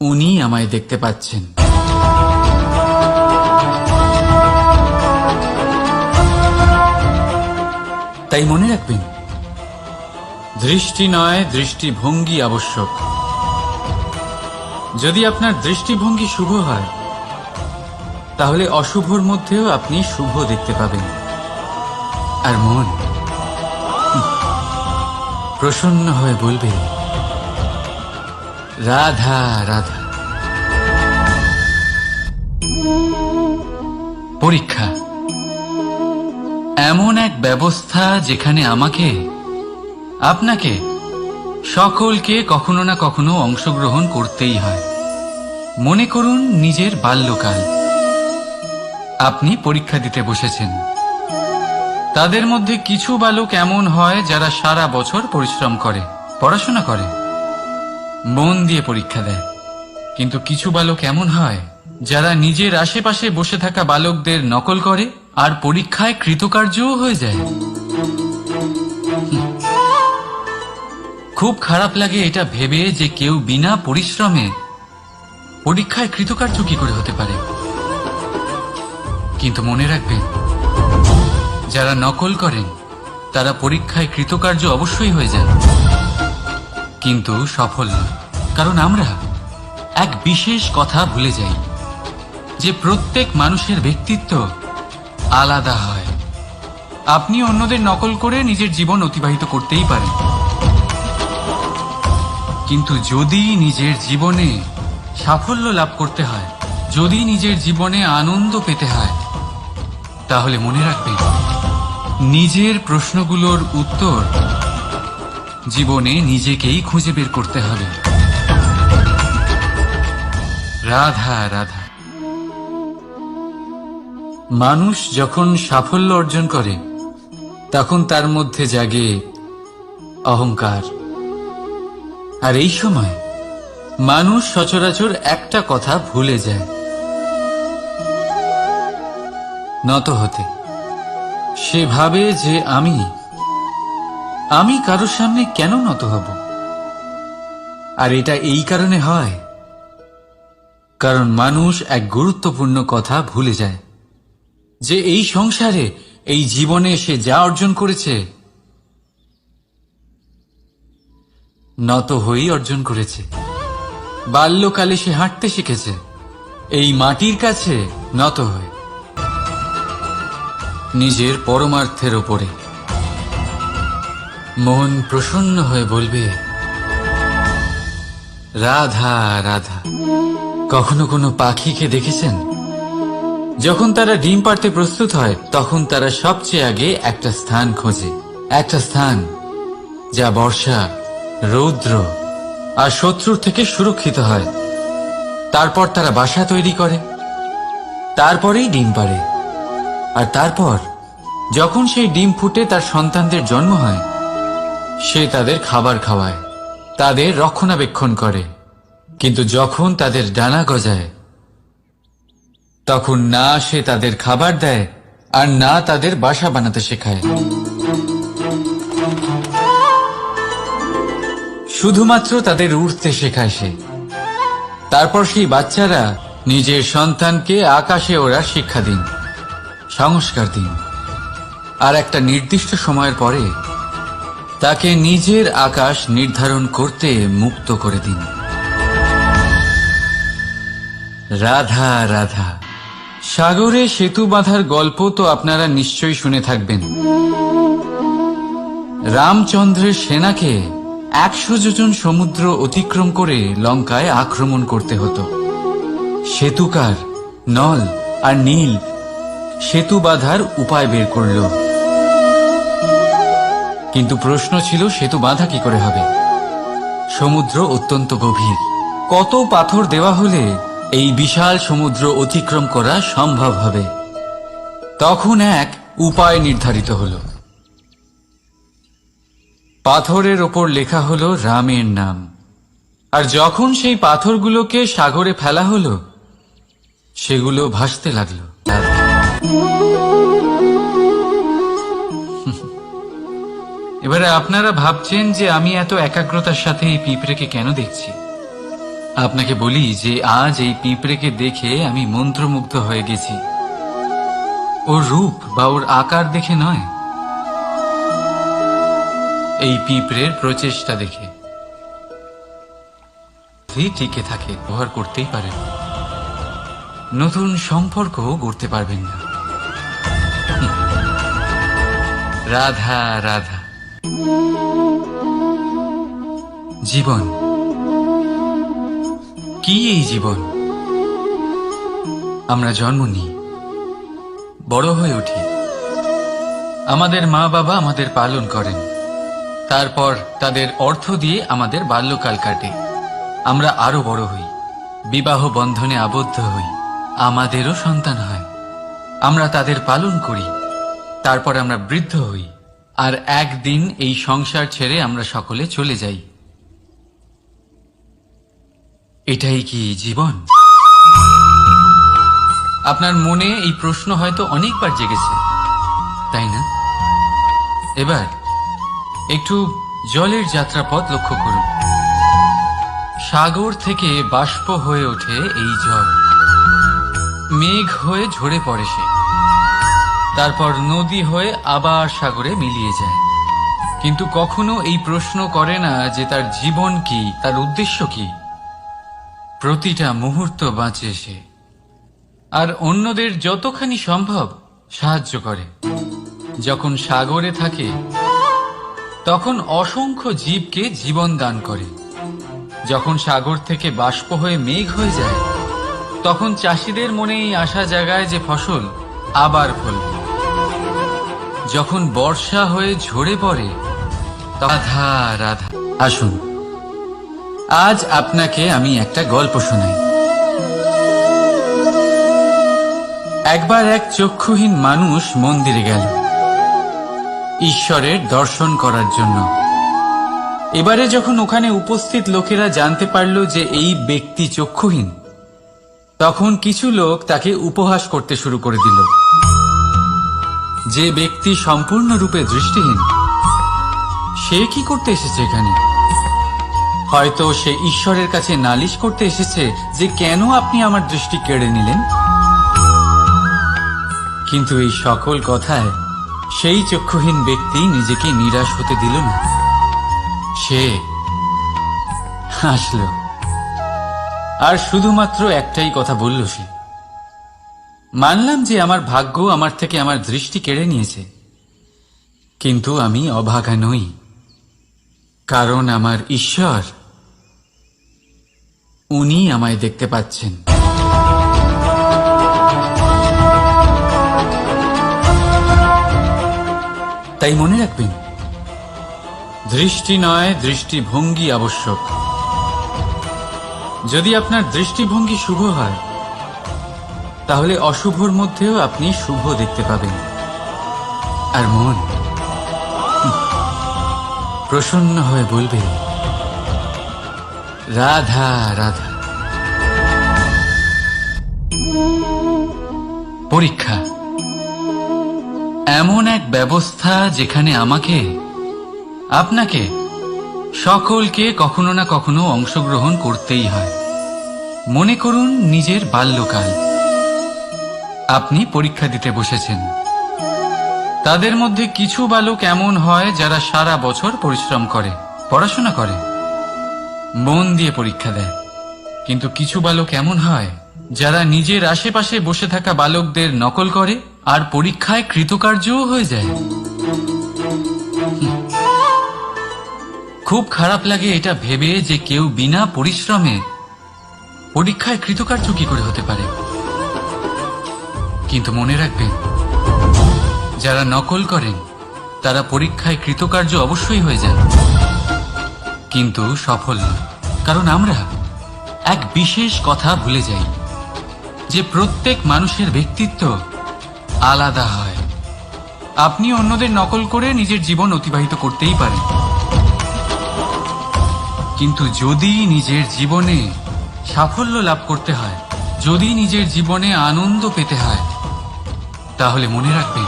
উনি আমায় দেখতে পাচ্ছেন। তাই মনে রাখবেন, দৃষ্টি নয় দৃষ্টিভঙ্গি আবশ্যক। যদি আপনার দৃষ্টিভঙ্গি শুভ হয়, তাহলে অশুভর মধ্যেও আপনি শুভ দেখতে পাবেন। আর মন প্রসন্ন হয়ে বলবে রাধা রাধা। পরীক্ষা। এমন এক ব্যবস্থা যেখানে আমাকে, আপনাকে, সকলকে কখনো না কখনো অংশগ্রহণ করতেই হয়। মনে করুন নিজের বাল্যকাল। আপনি পরীক্ষা দিতে বসেছেন। তাদের মধ্যে কিছু বালক এমন হয় যারা সারা বছর পরিশ্রম করে, পড়াশোনা করে। মন দিয়ে পরীক্ষা দেয়। কিন্তু কিছু বালক এমন হয়, যারা নিজের আশেপাশে বসে থাকা বালকদের নকল করে আর পরীক্ষায় কৃতকার্যও হয়ে যায়। খুব খারাপ লাগে এটা ভেবে যে কেউ বিনা পরিশ্রমে পরীক্ষায় কৃতকার্য কি করে হতে পারে। কিন্তু মনে রাখবেন, যারা নকল করেন, তারা পরীক্ষায় কৃতকার্য অবশ্যই হয়ে যান। কিন্তু সফল নয়। কারণ আমরা এক বিশেষ কথা ভুলে যাই, যে প্রত্যেক মানুষের ব্যক্তিত্ব আলাদা হয়। আপনি অন্যদের নকল করে নিজের জীবন অতিবাহিত করতেই পারেন। কিন্তু যদি নিজের জীবনে সাফল্য লাভ করতে হয়, যদি নিজের জীবনে আনন্দ পেতে হয়, তাহলে মনে রাখবেন, নিজের প্রশ্নগুলোর উত্তর জীবনে নিজেকেই খুঁজে বের করতে হবে। রাধা রাধা। মানুষ যখন সাফল্য অর্জন করে, তখন তার মধ্যে জাগে অহংকার। আর এই সময় মানুষ সচরাচর একটা কথা ভুলে যায়। নত হতে। সে ভাবে যে আমি আমি কারোর সামনে কেন নত হব? আর এটা এই কারণে হয়, কারণ মানুষ এক গুরুত্বপূর্ণ কথা ভুলে যায়, যে এই সংসারে, এই জীবনে সে যা অর্জন করেছে, নত হয়েই অর্জন করেছে। বাল্যকালে সে হাঁটতে শিখেছে, এই মাটির কাছে নত হয়ে, নিজের পরমার্থের ওপরে। মন প্রসন্ন হয়ে বলবে, রাধা রাধা, কখনো কোনো পাখিকে দেখেছেন? যখন তারা ডিম পাড়তে প্রস্তুত হয়, তখন তারা সবচেয়ে আগে একটা স্থান খোঁজে। একটা স্থান যা বর্ষা, রৌদ্র আর শত্রুর থেকে সুরক্ষিত হয়। তারপর তারা বাসা তৈরি করে, তারপরেই ডিম পাড়ে। আর তারপর, যখন সেই ডিম ফুটে তার সন্তানদের জন্ম হয় সে তাদের খাবার খাওয়ায়, তাদের রক্ষণাবেক্ষণ করে। কিন্তু যখন তাদের ডানা গজায়, তখন না সে তাদের খাবার দেয় আর না তাদের বাসা বানাতে শেখায়। শুধুমাত্র তাদের উড়তে শেখায় সে। তারপর সেই বাচ্চারা নিজের সন্তানকে আকাশে ওড়ার শিক্ষা দিন, সংস্কার দিন। আর একটা নির্দিষ্ট সময়ের পরে তাকে নিজের আকাশ নির্ধারণ করতে মুক্ত করে দিন। রাধা রাধা, সাগরে সেতু বাঁধার গল্প তো আপনারা নিশ্চয়ই শুনে থাকবেন। রামচন্দ্রের সেনাকে একশো যোজন সমুদ্র অতিক্রম করে লঙ্কায় আক্রমণ করতে হতো। সেতুকার নল আর নীল সেতু বাঁধার উপায় বের করল। কিন্তু প্রশ্ন ছিল, সেতু বাঁধা কি করে হবে? সমুদ্র অত্যন্ত গভীর। কত পাথর দেওয়া হলে এই বিশাল সমুদ্র অতিক্রম করা সম্ভব হবে? তখন এক উপায় নির্ধারিত হলো। পাথরের ওপর লেখা হলো রামের নাম। আর যখন সেই পাথরগুলোকে সাগরে ফেলা হলো, সেগুলো ভাসতে লাগল। এবারে আপনারা ভাবছেন যে আমি এত একাগ্রতার সাথে এই পিঁপড়েকে কেন দেখছি? আপনাকে বলি যে আজ এই পিঁপড়েকে দেখে আমি মন্ত্রমুগ্ধ হয়ে গেছি। ওর রূপ বা ওর আকার দেখে নয়। এই পিঁপড়ের প্রচেষ্টা দেখে। টিকে থাকে, ব্যবহার করতেই পারেন। নতুন সম্পর্ক গড়তে পারবেন না। রাধা রাধা। জীবন? কি এই জীবন? আমরা জন্ম নিই, বড় হয়ে উঠি। আমাদের মা বাবা আমাদের পালন করেন। তারপর তাদের অর্থ দিয়ে আমাদের বাল্যকাল কাটে। আমরা আরও বড় হই, বিবাহ বন্ধনে আবদ্ধ হই। আমাদেরও সন্তান হয়। আমরা তাদের পালন করি। তারপর আমরা বৃদ্ধ হই। আর একদিন এই সংসার ছেড়ে আমরা সকলে চলে যাই। এটাই কি জীবন? আপনার মনে এই প্রশ্ন হয়তো অনেকবার জেগেছে, তাই না? এবার একটু জলের যাত্রাপথ লক্ষ্য করুন। সাগর থেকে বাষ্প হয়ে ওঠে এই জল। মেঘ হয়ে ঝরে পড়ে সে। তারপর নদী হয়ে আবার সাগরে মিলিয়ে যায়। কিন্তু কখনো এই প্রশ্ন করে না যে তার জীবন কি, তার উদ্দেশ্য কি। প্রতিটা মুহূর্ত বাঁচে সে। আর অন্যদের যতখানি সম্ভব সাহায্য করে। যখন সাগরে থাকে, তখন অসংখ্য জীবকে জীবন দান করে। যখন সাগর থেকে বাষ্প হয়ে মেঘ হয়ে যায়, তখন চাষিদের মনে এই আশা জাগায় যে ফসল আবার ফলবে। যখন বর্ষা হয়ে ঝরে পড়ে, রাধা রাধা। আসুন। আজ আপনাকে আমি একটা গল্প শোনাই। একবার এক চক্ষুহীন মানুষ মন্দিরে গেল। ঈশ্বরের দর্শন করার জন্য। এবারে যখন ওখানে উপস্থিত লোকেরা জানতে পারল যে এই ব্যক্তি চক্ষুহীন, তখন কিছু লোক তাকে উপহাস করতে শুরু করে দিল। যে ব্যক্তি সম্পূর্ণরূপে দৃষ্টিহীন, সে কি করতে এসেছে এখানে? হয়তো সে ঈশ্বরের কাছে নালিশ করতে এসেছে যে কেন আপনি আমার দৃষ্টি কেড়ে নিলেন। কিন্তু এই সকল কথায় সেই চক্ষুহীন ব্যক্তি নিজেকে নিরাশ হতে দিল না। সে হাসল। আর শুধুমাত্র একটাই কথা বলল সে। মানলাম যে আমার ভাগ্য আমার থেকে আমার দৃষ্টি কেড়ে নিয়েছে। কিন্তু আমি অভাগা নই, কারণ আমার ঈশ্বর উনি আমায় দেখতে পাচ্ছেন। তাই মনে রাখবেন, দৃষ্টি নয়, দৃষ্টিভঙ্গি আবশ্যক। যদি আপনার দৃষ্টিভঙ্গি শুভ হয় তাহলে অশুভর মধ্যেও আপনি শুভ দেখতে পাবেন। আর মন? প্রসন্ন হয়ে বলবে, রাধা রাধা। পরীক্ষা। এমন এক ব্যবস্থা যেখানে আমাকে, আপনাকে, সকলকে কখনো না কখনো অংশগ্রহণ করতেই হয়। মনে করুন নিজের বাল্যকাল। আপনি পরীক্ষা দিতে বসেছেন। তাদের মধ্যে কিছু বালক এমন হয় যারা সারা বছর পরিশ্রম করে, পড়াশোনা করে, মন দিয়ে পরীক্ষা দেয়। কিন্তু কিছু বালক এমন হয় যারা নিজের আশেপাশে বসে থাকা বালকদের নকল করে আর পরীক্ষায় কৃতকার্যও হয়ে যায়। খুব খারাপ লাগে এটা ভেবে যে কেউ বিনা পরিশ্রমে পরীক্ষায় কৃতকার্য কি করে হতে পারে? কিন্তু মনে রাখবেন, যারা নকল করেন, তারা পরীক্ষায় কৃতকার্য অবশ্যই হয়ে যান। কিন্তু সফল নয়। কারণ আমরা এক বিশেষ কথা ভুলে যাই, যে প্রত্যেক মানুষের ব্যক্তিত্ব আলাদা হয়। আপনি অন্যদের নকল করে নিজের জীবন অতিবাহিত করতেই পারেন। কিন্তু যদি নিজের জীবনে সাফল্য লাভ করতে হয় যদি নিজের জীবনে আনন্দ পেতে হয়, তাহলে মনে রাখবেন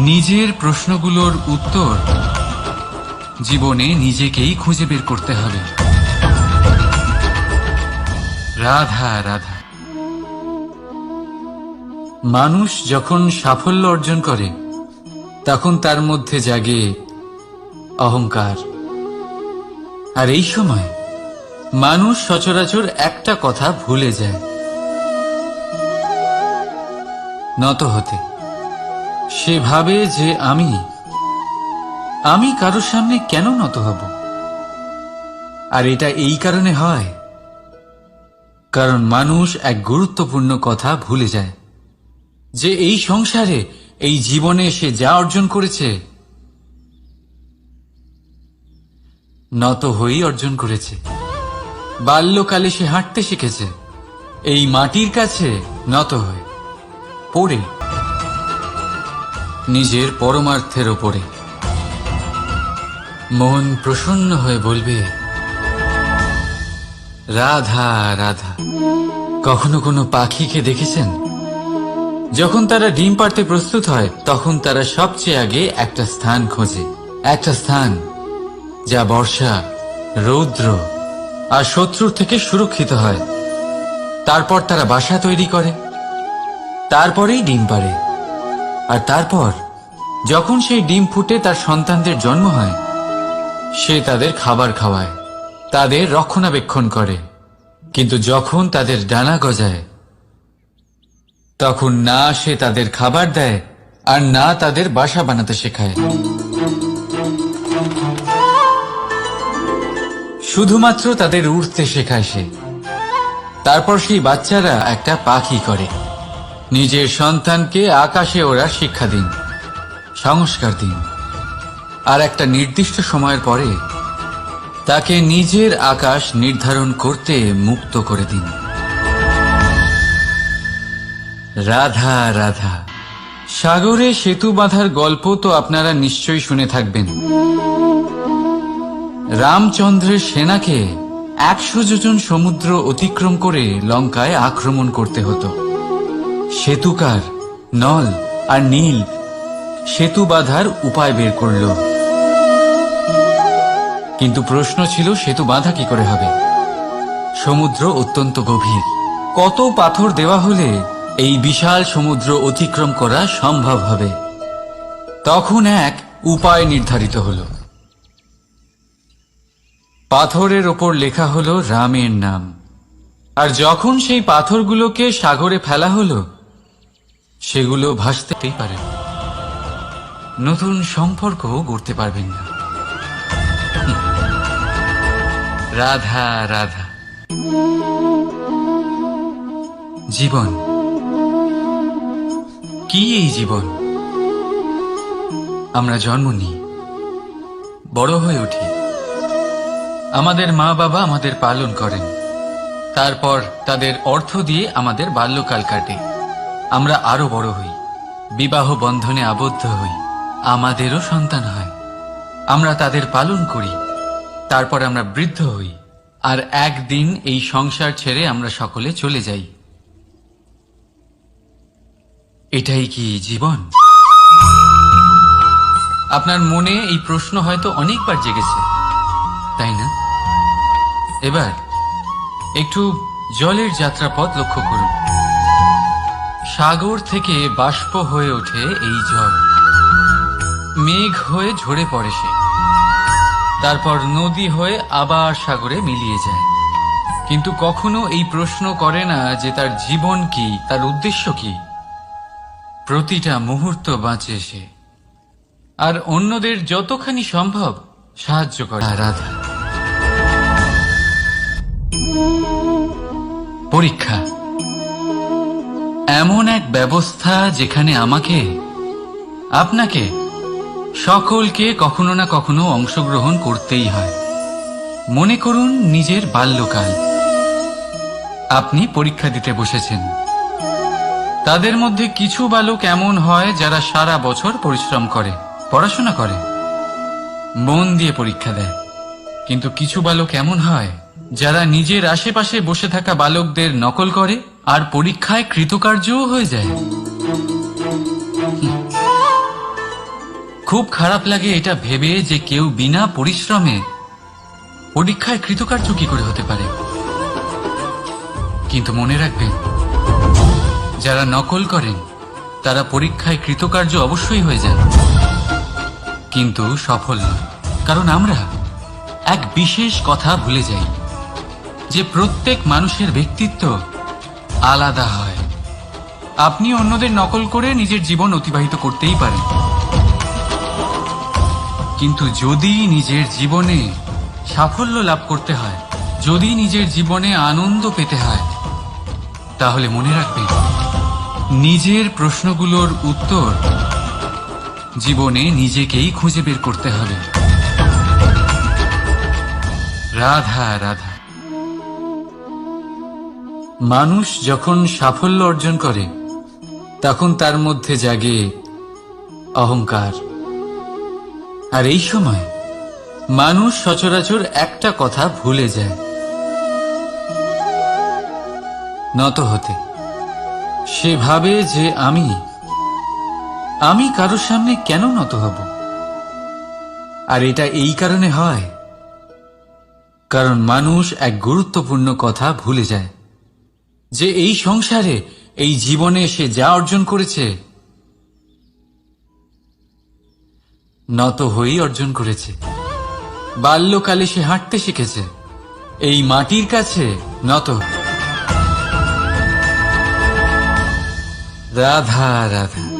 নিজের প্রশ্নগুলোর উত্তর জীবনে নিজেকেই খুঁজে বের করতে হবে। রাধা রাধা। মানুষ যখন সাফল্য অর্জন করে, তখন তার মধ্যে জাগে অহংকার। আর এই সময় মানুষ সচরাচর একটা কথা ভুলে যায়। নত হতে। সে ভাবে যে আমি আমি কারোর সামনে কেন নত হব? আর এটা এই কারণে হয়, কারণ মানুষ এক গুরুত্বপূর্ণ কথা ভুলে যায়, যে এই সংসারে, এই জীবনে সে যা অর্জন করেছে, নত হয়েই অর্জন করেছে। বাল্যকালে সে হাঁটতে শিখেছে, এই মাটির কাছে নত হয়ে। পড়ে নিজের পরমার্থের ওপরে মন প্রসন্ন হয়ে বলবে, রাধা রাধা, কখনো কোনো পাখিকে দেখেছেন? যখন তারা ডিম পাড়তে প্রস্তুত হয়, তখন তারা সবচেয়ে আগে একটা স্থান খোঁজে। একটা স্থান যা বর্ষা, রৌদ্র আর শত্রুর থেকে সুরক্ষিত হয়। তারপর তারা বাসা তৈরি করে। তারপরেই ডিম পাড়ে। আর তারপর, যখন সেই ডিম ফুটে তার সন্তানদের জন্ম হয়, সে তাদের খাবার খাওয়ায়, তাদের রক্ষণাবেক্ষণ করে। কিন্তু যখন তাদের ডানা গজায়, তখন না সে তাদের খাবার দেয় আর না তাদের বাসা বানাতে শেখায়। শুধুমাত্র তাদের উড়তে শেখায় সে। তারপর সেই বাচ্চারা একটা পাখি করে। নিজের সন্তানকে আকাশে ওরা শিক্ষা দিন, সংস্কার দিন। আর একটা নির্দিষ্ট সময়ের পরে তাকে নিজের আকাশ নির্ধারণ করতে মুক্ত করে দিন। রাধা রাধা, সাগরে সেতু বাঁধার গল্প তো আপনারা নিশ্চয়ই শুনে থাকবেন। রামচন্দ্রের সেনাকে একশো যোজন সমুদ্র অতিক্রম করে লঙ্কায় আক্রমণ করতে হতো। সেতুকার নল আর নীল সেতু বাঁধার উপায় বের করল। কিন্তু প্রশ্ন ছিল, সেতু বাঁধা কি করে হবে? সমুদ্র অত্যন্ত গভীর। কত পাথর দেওয়া হলে এই বিশাল সমুদ্র অতিক্রম করা সম্ভব হবে? তখন এক উপায় নির্ধারিত হলো। পাথরের ওপর লেখা হলো রামের নাম। আর যখন সেই পাথরগুলোকে সাগরে ফেলা হলো সেগুলো ভাসতেই পারে। নতুন সম্পর্ক গড়তে পারবেন না। রাধা রাধা। জীবন। কি এই জীবন? আমরা জন্ম নিই। বড় হয়ে উঠি। আমাদের মা বাবা আমাদের পালন করেন। তারপর তাদের অর্থ দিয়ে আমাদের বাল্যকাল কাটে। আমরা আরও বড় হই। বিবাহ বন্ধনে আবদ্ধ হই। আমাদেরও সন্তান হয়। আমরা তাদের পালন করি। তারপর আমরা বৃদ্ধ হই। আর একদিন এই সংসার ছেড়ে আমরা সকলে চলে যাই। এটাই কি জীবন? আপনার মনে এই প্রশ্ন হয়তো অনেকবার জেগেছে। তাই না? এবার একটু জলের যাত্রাপথ লক্ষ্য করুন। সাগর থেকে বাষ্প হয়ে ওঠে এই জল মেঘ হয়ে ঝরে পড়ে সে। তারপর নদী হয়ে আবার সাগরে মিলিয়ে যায়। কিন্তু কখনো এই প্রশ্ন করে না যে তার জীবন কি, তার উদ্দেশ্য কি। প্রতিটা মুহূর্ত বাঁচে সে। আর অন্যদের যতখানি সম্ভব সাহায্য করে। রাধা। পরীক্ষা। এমন এক ব্যবস্থা যেখানে আমাকে, আপনাকে, সকলকে কখনো না কখনো অংশগ্রহণ করতেই হয়। মনে করুন নিজের বাল্যকাল। আপনি পরীক্ষা দিতে বসেছেন। তাদের মধ্যে কিছু বালক এমন হয় যারা সারা বছর পরিশ্রম করে, পড়াশোনা করে, মন দিয়ে পরীক্ষা দেয়। কিন্তু কিছু বালক এমন হয় যারা নিজের আশেপাশে বসে থাকা বালকদের নকল করে আর পরীক্ষায় কৃতকার্যও হয়ে যায়। খুব খারাপ লাগে এটা ভেবে যে কেউ বিনা পরিশ্রমে পরীক্ষায় কৃতকার্য কি করে হতে পারে। কিন্তু মনে রাখবেন, যারা নকল করেন, তারা পরীক্ষায় কৃতকার্য অবশ্যই হয়ে যান। কিন্তু সফল নয় কারণ আমরা এক বিশেষ কথা ভুলে যাই, যে প্রত্যেক মানুষের ব্যক্তিত্ব আলাদা হয়। আপনি অন্যদের নকল করে নিজের জীবন অতিবাহিত করতেই পারেন। কিন্তু যদি নিজের জীবনে সাফল্য লাভ করতে হয়, যদি নিজের জীবনে আনন্দ পেতে হয়, তাহলে মনে রাখবেন, নিজের প্রশ্নগুলোর উত্তর জীবনে নিজেকেই খুঁজে বের করতে হবে। রাধা রাধা। মানুষ যখন সাফল্য অর্জন করে, তখন তার মধ্যে জাগে অহংকার। আর এই সময় মানুষ সচরাচর একটা কথা ভুলে যায়। নত হতে। সে ভাবে যে আমি আমি কারোর সামনে কেন নত হব? আর এটা এই কারণে হয়, কারণ মানুষ এক গুরুত্বপূর্ণ কথা ভুলে যায়। যে এই সংসারে, এই জীবনে সে যা অর্জন করেছে, নত হয়েই অর্জন করেছে। বাল্যকালে সে হাঁটতে শিখেছে। এই মাটির কাছে নত রাধা রাধা।